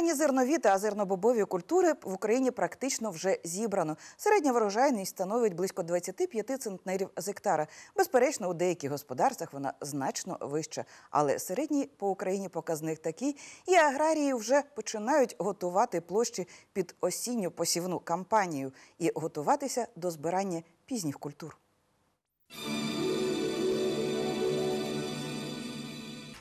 Ранні зернові та зернобобові культури в Україні практично вже зібрано. Середня врожайність становить близько 25 центнерів з гектара. Безперечно, у деяких господарствах вона значно вища. Але середній по Україні показник такий, і аграрії вже починають готувати площі під осінню посівну кампанію і готуватися до збирання пізніх культур.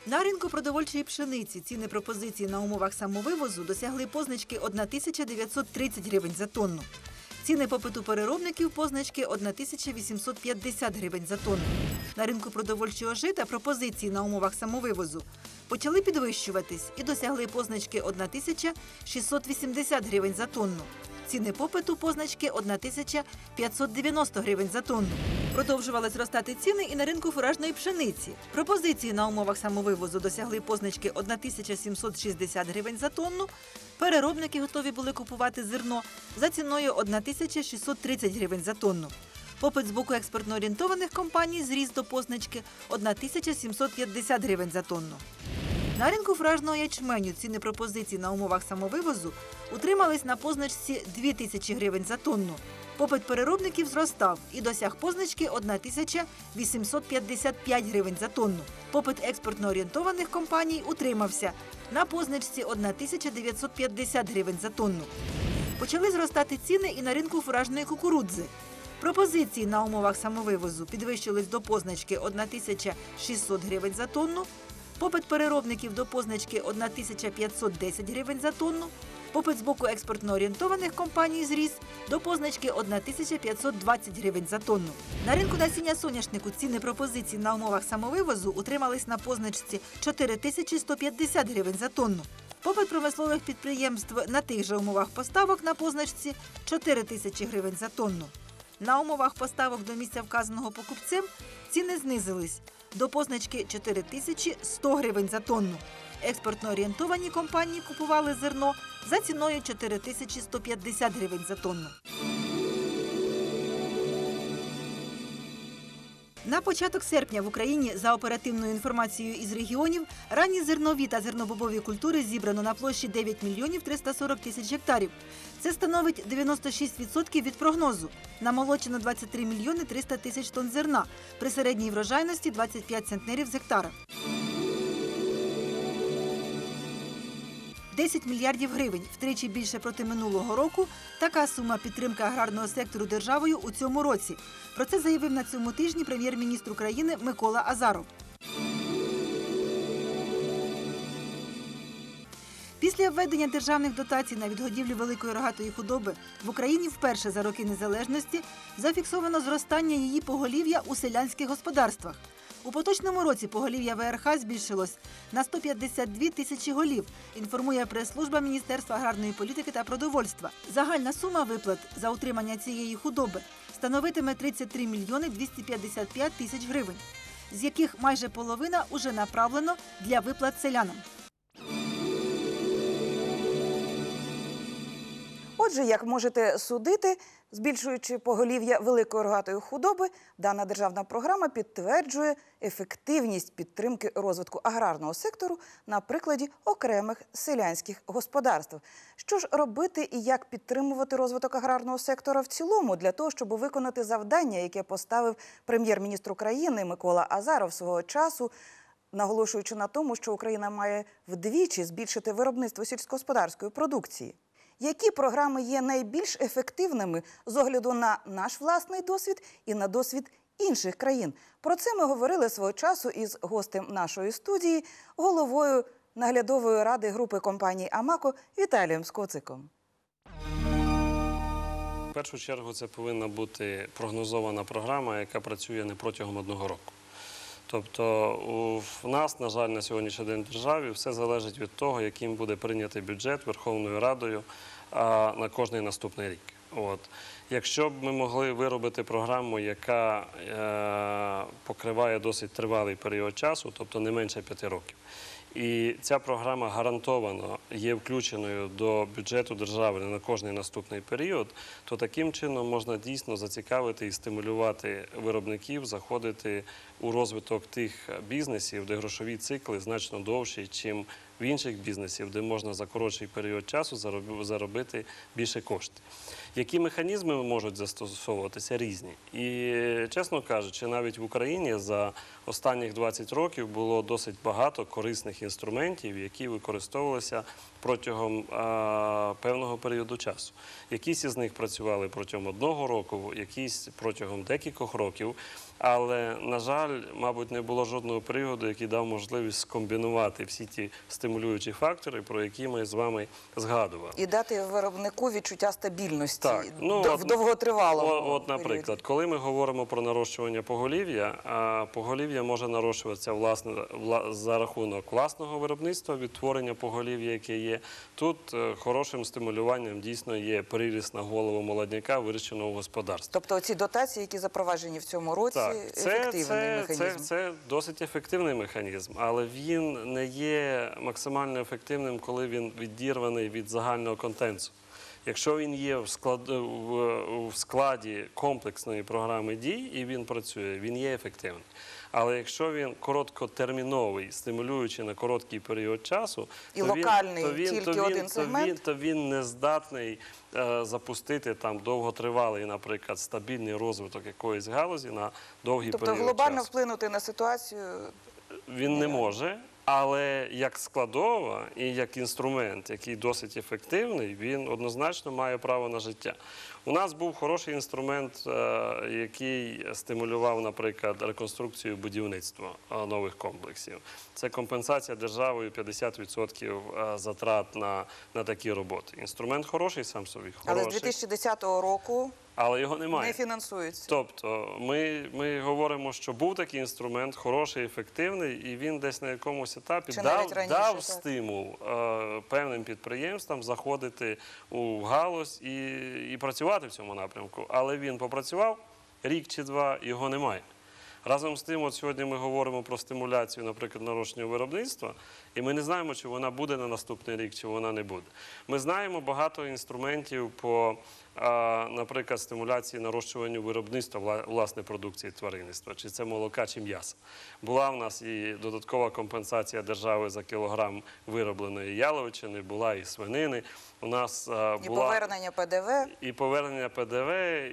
На ринку продовольчої пшениці ціни пропозиції на умовах самовивозу досягли позначки 1930 гривень за тонну. Ціни попиту переробників позначки 1850 гривень за тонну. На ринку продовольчого жита пропозиції на умовах самовивозу почали підвищуватись і досягли позначки 1680 гривень за тонну. Ціни попиту позначки 1590 гривень за тонну. Продовжували зростати ціни і на ринку фуражної пшениці. Пропозиції на умовах самовивозу досягли позначки 1760 гривень за тонну. Переробники готові були купувати зерно за ціною 1630 гривень за тонну. Попит з боку експортно орієнтованих компаній зріс до позначки 1750 гривень за тонну. На ринку фуражного ячменю ціни пропозицій на умовах самовивозу утримались на позначці 2000 гривень за тонну. Попит переробників зростав і досяг позначки 1855 гривень за тонну. Попит експортно орієнтованих компаній утримався на позначці 1950 гривень за тонну. Почали зростати ціни і на ринку фуражної кукурудзи. Пропозиції на умовах самовивозу підвищились до позначки 1600 гривень за тонну. Попит переробників до позначки 1510 гривень за тонну. Попит з боку експортно орієнтованих компаній зріс до позначки 1520 гривень за тонну. На ринку насіння соняшнику ціни пропозицій на умовах самовивозу утримались на позначці 4150 гривень за тонну. Попит промислових підприємств на тих же умовах поставок на позначці 4 тисячі гривень за тонну. На умовах поставок до місця вказаного покупцем ціни знизились до позначки 4100 гривень за тонну. Експортно орієнтовані компанії купували зерно за ціною 4150 гривень за тонну. На початок серпня в Україні за оперативною інформацією із регіонів ранні зернові та зернобобові культури зібрано на площі 9 мільйонів 340 тисяч гектарів. Це становить 96% від прогнозу. Намолочено 23 мільйони 300 тисяч тонн зерна при середній врожайності 25 центнерів з гектара. 10 мільярдів гривень, втричі більше проти минулого року. Така сума підтримки аграрного сектору державою у цьому році. Про це заявив на цьому тижні прем'єр-міністр України Микола Азаров. Після введення державних дотацій на відгодівлю великої рогатої худоби в Україні вперше за роки незалежності зафіксовано зростання її поголів'я у селянських господарствах. У поточному році поголів'я ВРХ збільшилось на 152 тисячі голів, інформує прес-служба Міністерства аграрної політики та продовольства. Загальна сума виплат за утримання цієї худоби становитиме 33 мільйони 255 тисяч гривень, з яких майже половина уже направлено для виплат селянам. Отже, як можете судити, збільшуючи поголів'я великої рогатої худоби, дана державна програма підтверджує ефективність підтримки розвитку аграрного сектору на прикладі окремих селянських господарств. Що ж робити і як підтримувати розвиток аграрного сектора в цілому для того, щоб виконати завдання, яке поставив прем'єр-міністр України Микола Азаров свого часу наголошуючи на тому, що Україна має вдвічі збільшити виробництво сільськогосподарської продукції. Які програми є найбільш ефективними з огляду на наш власний досвід і на досвід інших країн? Про це ми говорили свого часу із гостем нашої студії, головою наглядової ради групи компаній Амако Віталієм Скоциком. В першу чергу це повинна бути прогнозована програма, яка працює не протягом одного року. Тобто у- нас, на жаль, на сьогоднішній день в державі все залежить від того, яким буде прийнятий бюджет Верховною Радою на кожний наступний рік. От. Якщо б ми могли виробити програму, яка е, покриває досить тривалий період часу, тобто не менше п'яти років, І ця програма гарантовано є включеною до бюджету держави на кожний наступний період, то таким чином можна дійсно зацікавити і стимулювати виробників заходити у розвиток тих бізнесів, де грошові цикли значно довші, чим в інших бізнесів, де можна за коротший період часу зароб- заробити більше коштів. Які механізми можуть застосовуватися різні? І чесно кажучи, навіть в Україні за останніх 20 років було досить багато корисних інструментів, які використовувалися протягом а, певного періоду часу. Якісь із них працювали протягом одного року, якісь протягом декількох років. Але, на жаль, мабуть, не було жодного періоду, який дав можливість скомбінувати всі ті стимулюючі фактори, про які ми з вами згадували. І дати виробнику відчуття стабільності Так, ну, от- в довготривалому. О- От, наприклад, коли ми говоримо про нарощування поголів'я, а поголів'я може нарощуватися власне вла- за рахунок власного виробництва, відтворення поголів'я, яке є. Тут е, хорошим стимулюванням дійсно є приріст на голову молодняка, вирощеного господарства. Тобто ці дотації, які запроваджені в цьому році, Так, це, ефективний це, механізм. це, це досить ефективний механізм, але він не є максимально ефективним, коли він відірваний від загального контенту. Якщо він є в, склад, в, в складі комплексної програми дій і він працює, він є ефективний. Але якщо він короткотерміновий, стимулюючи на короткий період часу, І то локальний, він, то він, тільки то він, один то він, то він не здатний е, запустити там довготривалий, наприклад, стабільний розвиток якоїсь галузі на довгий Тобто період глобально часу. вплинути на ситуацію. Він не може, але як складова і як інструмент, який досить ефективний, він однозначно має право на життя. У нас був хороший інструмент, е, який стимулював, наприклад, реконструкцію будівництва е, нових комплексів. Це компенсація державою 50% е, затрат на, на такі роботи. Інструмент хороший сам собі, Але з 2010 року але його немає. не фінансується. Тобто ми, ми говоримо, що був такий інструмент, хороший, ефективний, і він десь на якомусь етапі Чи дав, раніше, дав так. стимул е, певним підприємствам заходити у галузь і, і працювати в цьому напрямку. Але він попрацював рік чи два, його немає. Разом з тим, от сьогодні ми говоримо про стимуляцію, наприклад, нарощення виробництва, і ми не знаємо, чи вона буде на наступний рік, чи вона не буде. Ми знаємо багато інструментів по, наприклад, стимуляції нарощуванню виробництва вла- власне продукції тваринництва, чи це молока, чи м'яса. Була в нас і додаткова компенсація держави за кілограм виробленої яловичини, була і свинини. У нас а, І повернення ПДВ. і повернення ПДВ,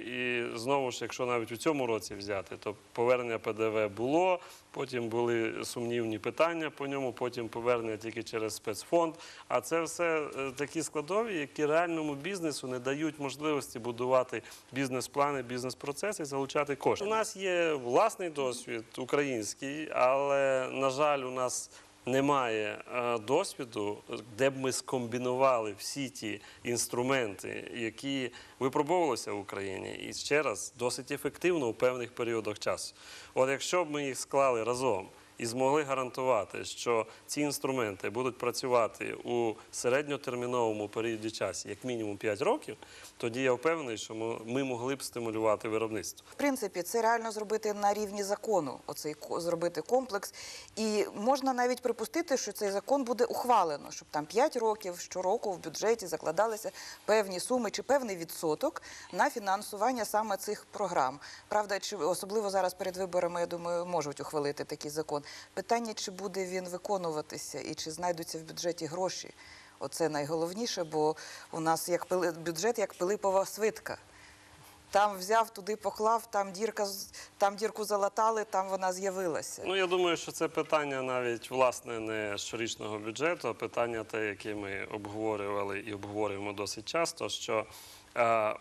і знову ж, якщо навіть у цьому році взяти, то повернення ПДВ було, потім були сумнівні питання по ньому, потім повернення тільки через спецфонд. А це все е, такі складові, які реальному бізнесу не дають можливості будувати бізнес-плани, бізнес-процеси залучати кошти. У нас є власний досвід український, але на жаль, у нас немає е, досвіду, де б ми скомбінували всі ті інструменти, які випробовувалися в Україні, і ще раз досить ефективно у певних періодах часу. От якщо б ми їх склали разом і змогли гарантувати, що ці інструменти будуть працювати у середньотерміновому періоді часу, як мінімум 5 років, тоді я впевнений, що ми- могли б стимулювати виробництво. В принципі, це реально зробити на рівні закону, оцей зробити комплекс. І можна навіть припустити, що цей закон буде ухвалено, щоб там 5 років щороку в бюджеті закладалися певні суми чи певний відсоток на фінансування саме цих програм. Правда, чи особливо зараз перед виборами, я думаю, можуть ухвалити такий закон. Питання, чи буде він виконуватися і чи знайдуться в бюджеті гроші. Оце найголовніше, бо у нас як пили, бюджет як Пилипова свитка. Там взяв, туди поклав, там дірка там дірку залатали, там вона з'явилася. Ну, я думаю, що це питання навіть власне не щорічного бюджету, а питання те, яке ми обговорювали і обговорюємо досить часто, що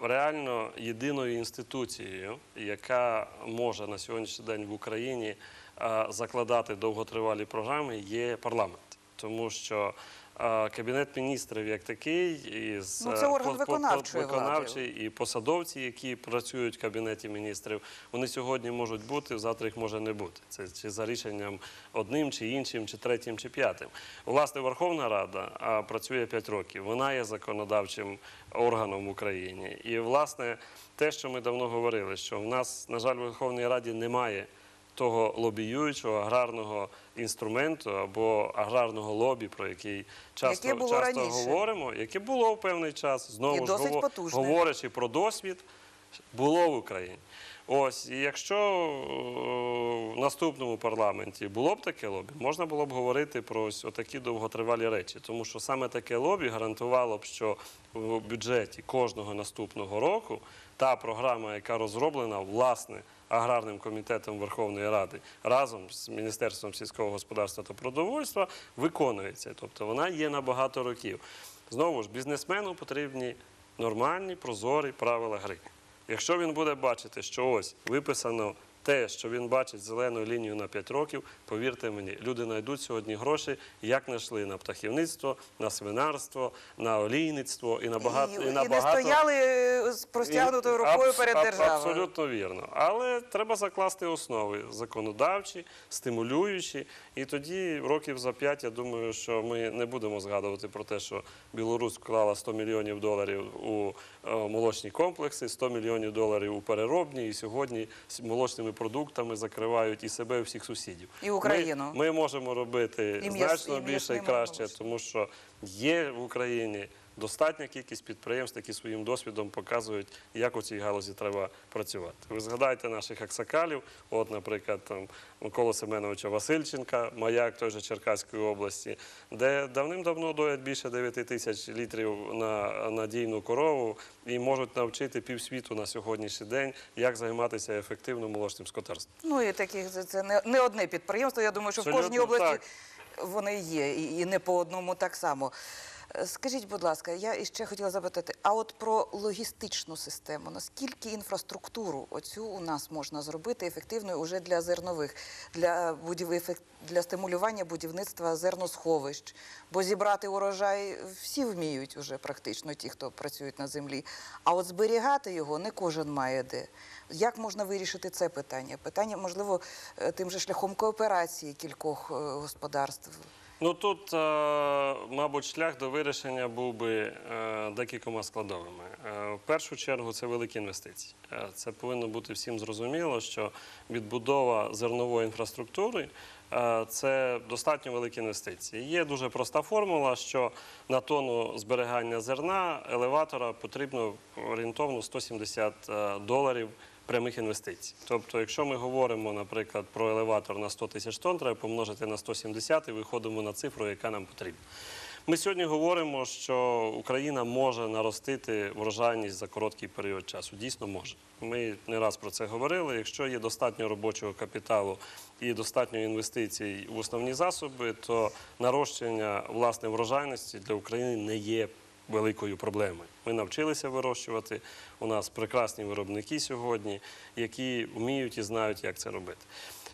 реально єдиною інституцією, яка може на сьогоднішній день в Україні закладати довготривалі програми, є парламент. Тому що Кабінет міністрів як такий, із Ну, це е, орган виконавчої виконавчий і посадовці, які працюють в кабінеті міністрів, вони сьогодні можуть бути, завтра їх може не бути. Це чи за рішенням одним, чи іншим, чи третім, чи п'ятим. Власне, Верховна Рада працює 5 років. Вона є законодавчим органом в Україні. І власне те, що ми давно говорили, що в нас, на жаль, в Верховній Раді немає того лобіюючого аграрного інструменту або аграрного лобі, про який часто, Яке часто раніше. говоримо, яке було в певний час, І знову ж говорячи про досвід, було в Україні. Ось, і якщо е, в наступному парламенті було б таке лобі, можна було б говорити про ось такі довготривалі речі. Тому що саме таке лобі гарантувало б, що в бюджеті кожного наступного року та програма, яка розроблена власне аграрним комітетом Верховної Ради разом з Міністерством сільського господарства та продовольства, виконується. Тобто вона є на багато років. Знову ж, бізнесмену потрібні нормальні, прозорі правила гри. Якщо він буде бачити, що ось виписано те, що він бачить зелену лінію на 5 років, повірте мені, люди знайдуть сьогодні гроші, як знайшли на птахівництво, на свинарство, на олійництво і на багато і, і, на і не стояли е, з простягнутою рукою аб, перед аб- державою. Абсолютно вірно. Але треба закласти основи законодавчі, стимулюючі. І тоді, років за п'ять, я думаю, що ми не будемо згадувати про те, що Білорусь вклала 100 мільйонів доларів у е, молочні комплекси, 100 мільйонів доларів у переробні, і сьогодні з молочними продуктами закривають і себе, і всіх сусідів. І Україну. Ми, ми можемо робити І значно і більше і краще, тому що є в Україні достатня кількість підприємств, які своїм досвідом показують, як у цій галузі треба працювати. Ви згадайте наших аксакалів, от, наприклад, там Микола Семеновича Васильченка, маяк той же Черкаської області, де давним-давно доять більше 9 тисяч літрів на надійну корову і можуть навчити півсвіту на сьогоднішній день, як займатися ефективно молочним скотарством. Ну і таких це- не, не одне підприємство. Я думаю, що в кожній Абсолютно області вони є, і не по одному так само. Скажіть, будь ласка, я іще хотіла запитати: а от про логістичну систему, наскільки інфраструктуру оцю у нас можна зробити ефективною уже для зернових, для будів... для стимулювання будівництва зерносховищ? Бо зібрати урожай всі вміють уже практично, ті, хто працюють на землі. А от зберігати його не кожен має де. Як можна вирішити це питання? Питання, можливо, е, тим же шляхом кооперації кількох е, господарств. Ну тут, е, мабуть, шлях до вирішення був би е, декількома складовими. Е, В першу чергу це великі інвестиції. Це повинно бути всім зрозуміло, що відбудова зернової інфраструктури це достатньо великі інвестиції. Є дуже проста формула, що на тонну зберігання зерна елеватора потрібно орієнтовно 170 е, доларів прямих інвестицій. Тобто, якщо ми говоримо, наприклад, про елеватор на 100 тисяч тонн, треба помножити на 170 і виходимо на цифру, яка нам потрібна. Ми сьогодні говоримо, що Україна може наростити врожайність за короткий період часу. Дійсно може. Ми не раз про це говорили. Якщо є достатньо робочого капіталу і достатньо інвестицій в основні засоби, то нарощення власне врожайності для України не є великою проблемою. Ми навчилися вирощувати. У нас прекрасні виробники сьогодні, які вміють і знають, як це робити.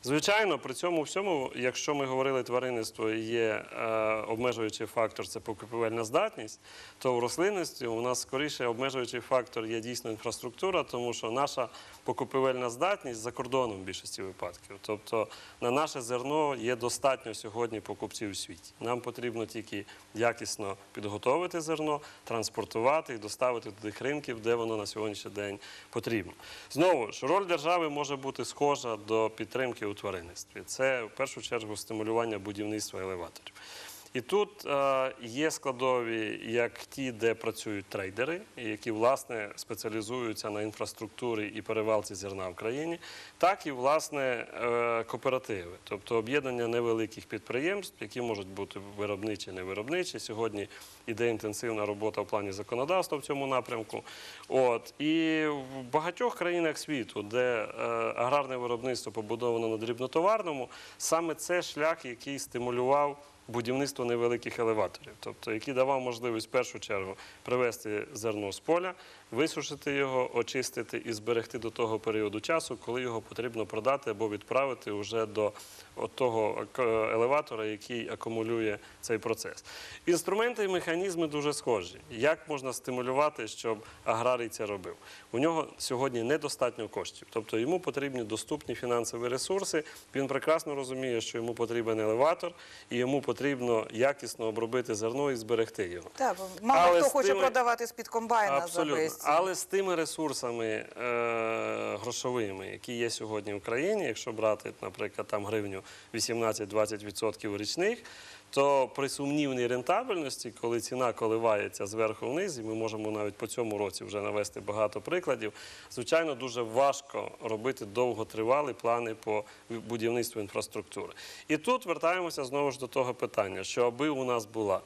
Звичайно, при цьому всьому, якщо ми говорили тваринництво є е, обмежуючий фактор це покупівельна здатність, то в рослинності у нас скоріше обмежуючий фактор є дійсно інфраструктура, тому що наша покупівельна здатність за кордоном в більшості випадків. Тобто на наше зерно є достатньо сьогодні покупців у світі. Нам потрібно тільки якісно підготовити зерно, транспортувати і доставити до тих ринків, де воно на сьогоднішній день потрібно. Знову ж роль держави може бути схожа до підтримки у тваринництві. Це в першу чергу стимулювання будівництва елеваторів. І тут е, є складові як ті, де працюють трейдери, які власне спеціалізуються на інфраструктурі і перевалці зерна в країні, так і власне е, кооперативи, тобто об'єднання невеликих підприємств, які можуть бути виробничі, невиробничі. Сьогодні іде інтенсивна робота в плані законодавства в цьому напрямку. От і в багатьох країнах світу, де е, аграрне виробництво побудовано на дрібнотоварному, саме це шлях, який стимулював будівництво невеликих елеваторів, тобто який давав можливість в першу чергу привезти зерно з поля, висушити його, очистити і зберегти до того періоду часу, коли його потрібно продати або відправити вже до того елеватора, який акумулює цей процес. Інструменти і механізми дуже схожі. Як можна стимулювати, щоб аграрій це робив? У нього сьогодні недостатньо коштів, тобто йому потрібні доступні фінансові ресурси. Він прекрасно розуміє, що йому потрібен елеватор, і йому потрібно потрібно якісно обробити зерно і зберегти його. Так, бо мало Але хто з хоче тими- продавати з-під комбайна за Абсолютно. безцінь. Але з тими ресурсами е, грошовими, які є сьогодні в країні, якщо брати, наприклад, там гривню 18-20% річних, то при сумнівній рентабельності, коли ціна коливається зверху вниз, і ми можемо навіть по цьому році вже навести багато прикладів, звичайно, дуже важко робити довготривалі плани по будівництву інфраструктури. І тут вертаємося знову ж до того питання, що аби у нас була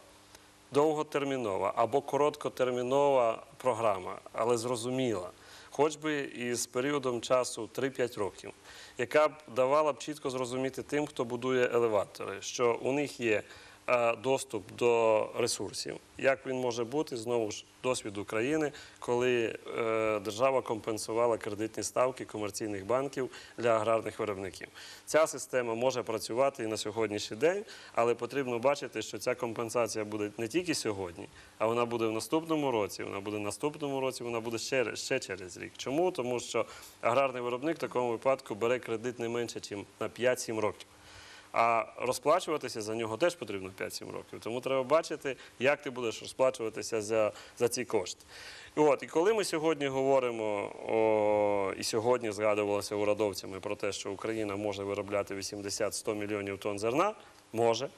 довготермінова або короткотермінова програма, але зрозуміла, хоч би із періодом часу 3-5 років, яка б давала б чітко зрозуміти тим, хто будує елеватори, що у них є доступ до ресурсів. Як він може бути знову ж досвід України, коли е, держава компенсувала кредитні ставки комерційних банків для аграрних виробників. Ця система може працювати і на сьогоднішній день, але потрібно бачити, що ця компенсація буде не тільки сьогодні, а вона буде в наступному році. Вона буде в наступному році, вона буде ще через рік. Чому? Тому що аграрний виробник в такому випадку бере кредит не менше, ніж на 5-7 років. А розплачуватися за нього теж потрібно 5-7 років. Тому треба бачити, як ти будеш розплачуватися за, за ці кошти. І От, і коли ми сьогодні говоримо, о, і сьогодні згадувалося урядовцями про те, що Україна може виробляти 80-100 мільйонів тонн зерна, може.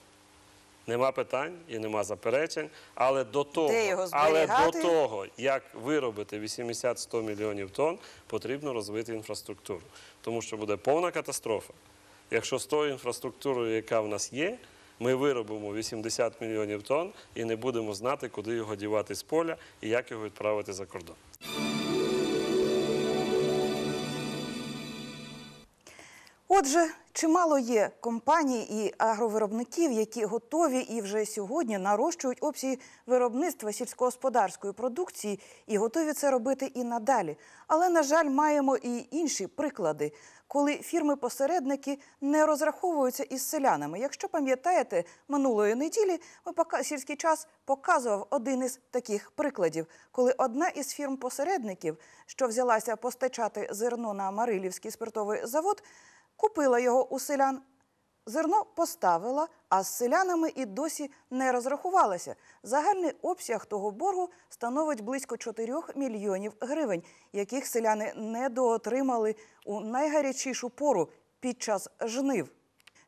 Нема питань і нема заперечень, але до того, але до того, як виробити 80-100 мільйонів тонн, потрібно розвити інфраструктуру, тому що буде повна катастрофа. Якщо з тою інфраструктурою, яка в нас є, ми виробимо 80 мільйонів тонн і не будемо знати, куди його дівати з поля і як його відправити за кордон. Отже, чимало є компаній і агровиробників, які готові і вже сьогодні нарощують обсяги виробництва сільськогосподарської продукції і готові це робити і надалі. Але, на жаль, маємо і інші приклади, коли фірми-посередники не розраховуються із селянами. Якщо пам'ятаєте, минулої неділі ми сільський час показував один із таких прикладів, коли одна із фірм-посередників, що взялася постачати зерно на Марилівський спиртовий завод, купила його у селян. Зерно поставила, а з селянами і досі не розрахувалася. Загальний обсяг того боргу становить близько 4 мільйонів гривень, яких селяни недоотримали у найгарячішу пору під час жнив.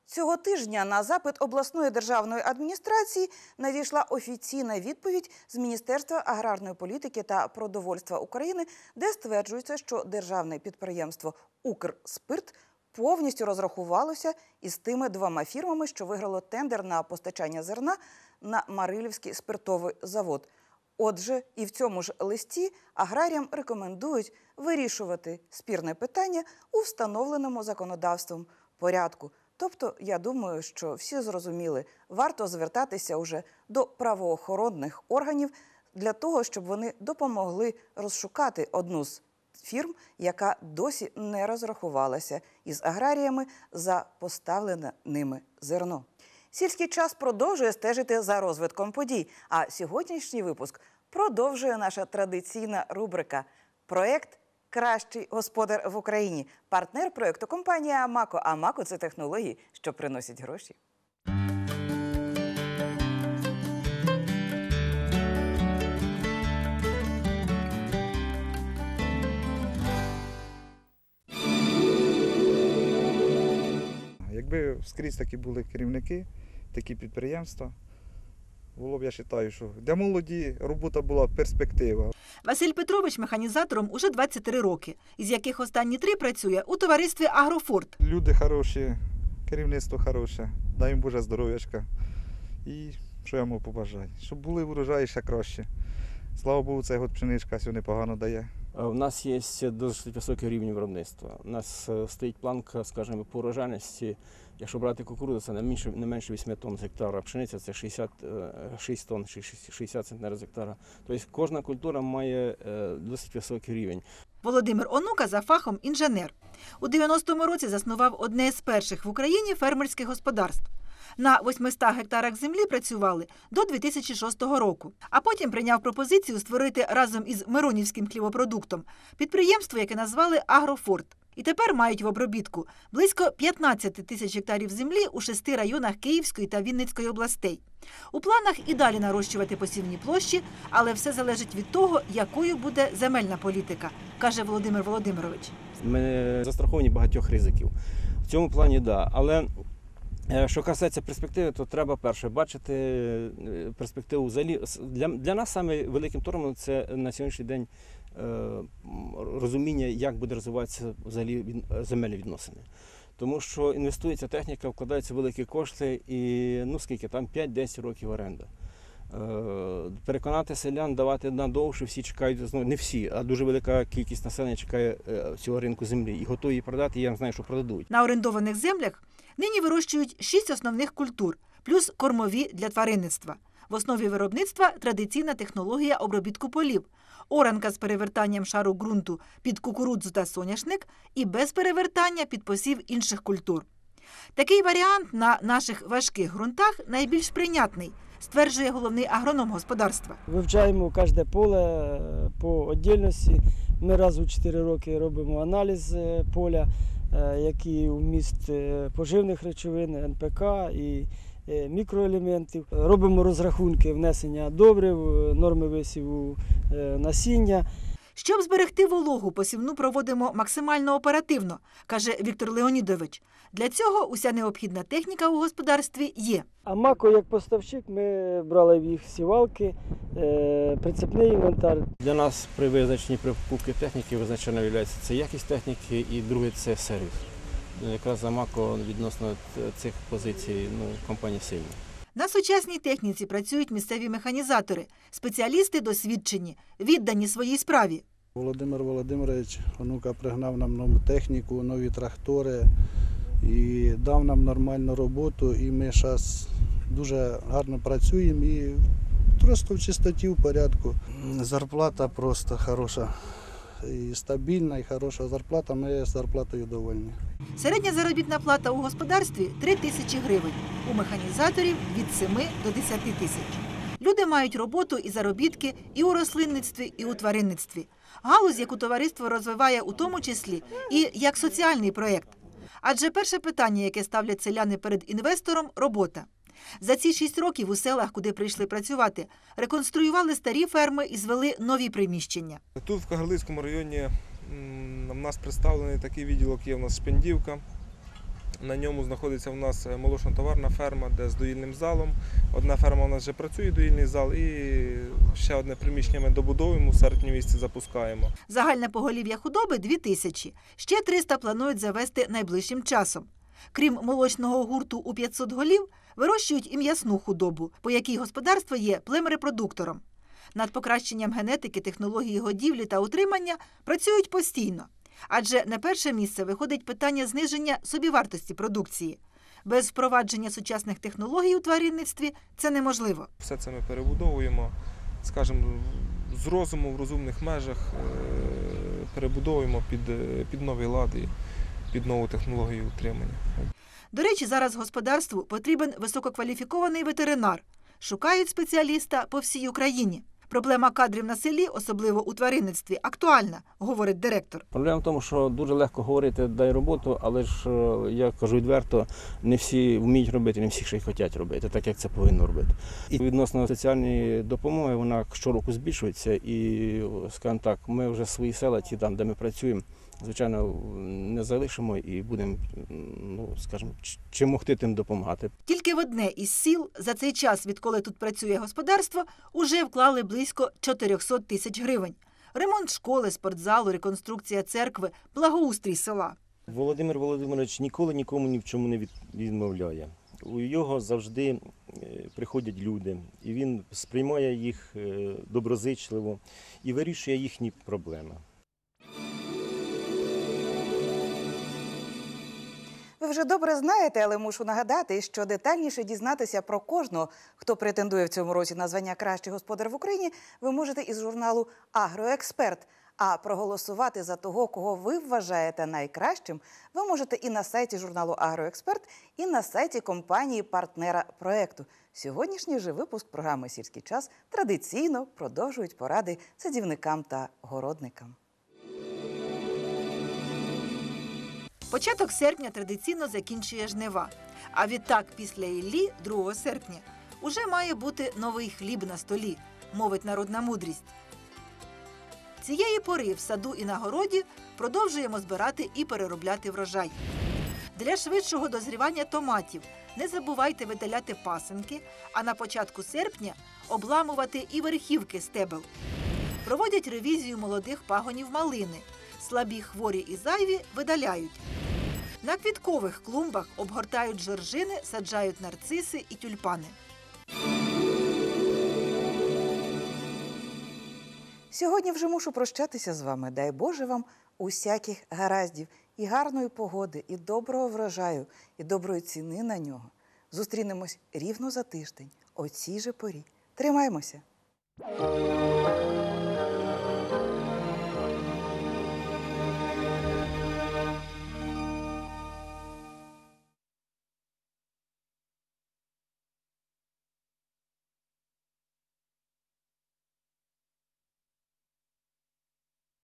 Цього тижня на запит обласної державної адміністрації надійшла офіційна відповідь з Міністерства аграрної політики та продовольства України, де стверджується, що державне підприємство Укрспирт повністю розрахувалося із тими двома фірмами, що виграло тендер на постачання зерна на Марилівський спиртовий завод. Отже, і в цьому ж листі аграріям рекомендують вирішувати спірне питання у встановленому законодавством порядку. Тобто, я думаю, що всі зрозуміли, варто звертатися уже до правоохоронних органів для того, щоб вони допомогли розшукати одну з фірм, яка досі не розрахувалася із аграріями за поставлене ними зерно. Сільський час продовжує стежити за розвитком подій. А сьогоднішній випуск продовжує наша традиційна рубрика Проект Кращий господар в Україні. Партнер проекту компанія Амако. Амако це технології, що приносять гроші. Якби скрізь такі були керівники, такі підприємства, було б, я вважаю, що для молоді робота була перспектива. Василь Петрович механізатором уже 23 роки, із яких останні три працює у товаристві Агрофорт. Люди хороші, керівництво хороше, дай їм Боже здоров'ячка. І що я можу побажати? Щоб були урожаї ще краще. Слава Богу, цей год пшеничка сьогодні непогано дає. Е, У нас є досить високий рівень виробництва. У нас е, стоїть планка, скажімо, по урожайності. Якщо брати кукурудзу, це не менше, не менше 8 тонн з гектара. Пшениця це 66 тонн, 60 центнерів з гектара. Тобто кожна культура має е, досить високий рівень. Володимир Онука за фахом інженер. У 90-му році заснував одне з перших в Україні фермерських господарств. На 800 гектарах землі працювали до 2006 року, а потім прийняв пропозицію створити разом із Миронівським хлібопродуктом підприємство, яке назвали Агрофорт. І тепер мають в обробітку близько 15 тисяч гектарів землі у шести районах Київської та Вінницької областей. У планах і далі нарощувати посівні площі, але все залежить від того, якою буде земельна політика, каже Володимир Володимирович. Ми застраховані багатьох ризиків. В цьому плані. Да. Але що касається перспективи, то треба перше бачити е, перспективу взагалі. Для, для нас саме великим тормозом це на сьогоднішній день е, розуміння, як буде розвиватися взагалі від- е, земельні відносини. Тому що інвестується техніка, вкладаються великі кошти і ну скільки там 5-10 років оренда. Е, Переконати селян давати надовше, всі чекають, ну не всі, а дуже велика кількість населення чекає е, цього ринку землі і готові її продати, я знаю, що продадуть. На орендованих землях нині вирощують шість основних культур, плюс кормові для тваринництва. В основі виробництва традиційна технологія обробітку полів, оранка з перевертанням шару ґрунту під кукурудзу та соняшник і без перевертання під посів інших культур. Такий варіант на наших важких ґрунтах найбільш прийнятний, стверджує головний агроном господарства. Вивчаємо кожне поле е, по віддільності. Ми раз у 4 роки робимо аналіз е, поля, е, який вміст поживних речовин, НПК і мікроелементів. Робимо розрахунки внесення добрив, норми висіву насіння. Щоб зберегти вологу, посівну проводимо максимально оперативно, каже Віктор Леонідович. Для цього уся необхідна техніка у господарстві є. А мако як поставщик ми брали в їх сівалки, е, прицепний інвентар. Для нас при визначенні при покупці техніки визначально є це якість техніки, і друге це сервіс. Ну, Якраз Замако відносно цих позицій ну, компанія сильна. На сучасній техніці працюють місцеві механізатори, спеціалісти досвідчені, віддані своїй справі. Володимир Володимирович онука пригнав нам нову техніку, нові трактори і дав нам нормальну роботу. І ми зараз дуже гарно працюємо і просто в чистоті, в порядку. Зарплата просто хороша. І стабільна, і хороша зарплата. Ми з зарплатою довольні. Середня заробітна плата у господарстві 3 тисячі гривень, у механізаторів від 7 до 10 тисяч. Люди мають роботу і заробітки і у рослинництві, і у тваринництві. Галузь, яку товариство розвиває у тому числі і як соціальний проєкт. Адже перше питання, яке ставлять селяни перед інвестором робота. За ці шість років у селах, куди прийшли працювати, реконструювали старі ферми і звели нові приміщення. Тут в Кагарлицькому районі в нас представлений такий відділок, є в нас Шпендівка. На ньому знаходиться в нас е, молочно-товарна ферма, де з доїльним залом. Одна ферма у нас вже працює доїльний зал, і ще одне приміщення ми добудовуємо, в серпні місяці запускаємо. Загальне поголів'я худоби 2 тисячі. Ще 300 планують завести найближчим часом. Крім молочного гурту у 500 голів, вирощують і м'ясну худобу, по якій господарство є племрепродуктором. Над покращенням генетики, технології годівлі та утримання працюють постійно. Адже на перше місце виходить питання зниження собівартості продукції. Без впровадження сучасних технологій у тваринництві це неможливо. Все це ми перебудовуємо, скажімо, з розуму в розумних межах, е, перебудовуємо під, е, під новий лад і під нову технологію утримання. До речі, зараз господарству потрібен висококваліфікований ветеринар. Шукають спеціаліста по всій Україні. Проблема кадрів на селі, особливо у тваринництві, актуальна, говорить директор. Проблема в тому, що дуже легко говорити дай роботу, але ж е, я кажу відверто, не всі вміють робити, не всі ще й хочуть робити, так як це повинно робити. І відносно соціальної допомоги вона щороку збільшується, і скажімо так, ми вже свої села, ті там, де ми працюємо, звичайно, не залишимо і будемо, ну скажімо, ч- чим могти тим допомагати. Тільки в одне із сіл за цей час, відколи тут працює господарство, уже вклали близько 400 тисяч гривень. Ремонт школи, спортзалу, реконструкція церкви, благоустрій села. Володимир Володимирович ніколи нікому ні в чому не відмовляє. У його завжди е, приходять люди, і він сприймає їх е, доброзичливо і вирішує їхні проблеми. Ви вже добре знаєте, але мушу нагадати, що детальніше дізнатися про кожного, хто претендує в цьому році на звання Кращий господар в Україні, ви можете із журналу Агроексперт. А проголосувати за того, кого ви вважаєте найкращим, ви можете і на сайті журналу Агроексперт, і на сайті компанії партнера проекту. Сьогоднішній же випуск програми Сільський час традиційно продовжують поради садівникам та городникам. Початок серпня традиційно закінчує жнива. А відтак, після Іллі, 2 серпня, уже має бути новий хліб на столі, мовить народна мудрість. Цієї пори в саду і на городі продовжуємо збирати і переробляти врожай. Для швидшого дозрівання томатів не забувайте видаляти пасинки, а на початку серпня обламувати і верхівки стебел. Проводять ревізію молодих пагонів малини. Слабі хворі і зайві видаляють. На квіткових клумбах обгортають жоржини, саджають нарциси і тюльпани. Сьогодні вже мушу прощатися з вами. Дай Боже вам усяких гараздів, і гарної погоди, і доброго врожаю, і доброї ціни на нього. Зустрінемось рівно за тиждень, о цій же порі. Тримаймося!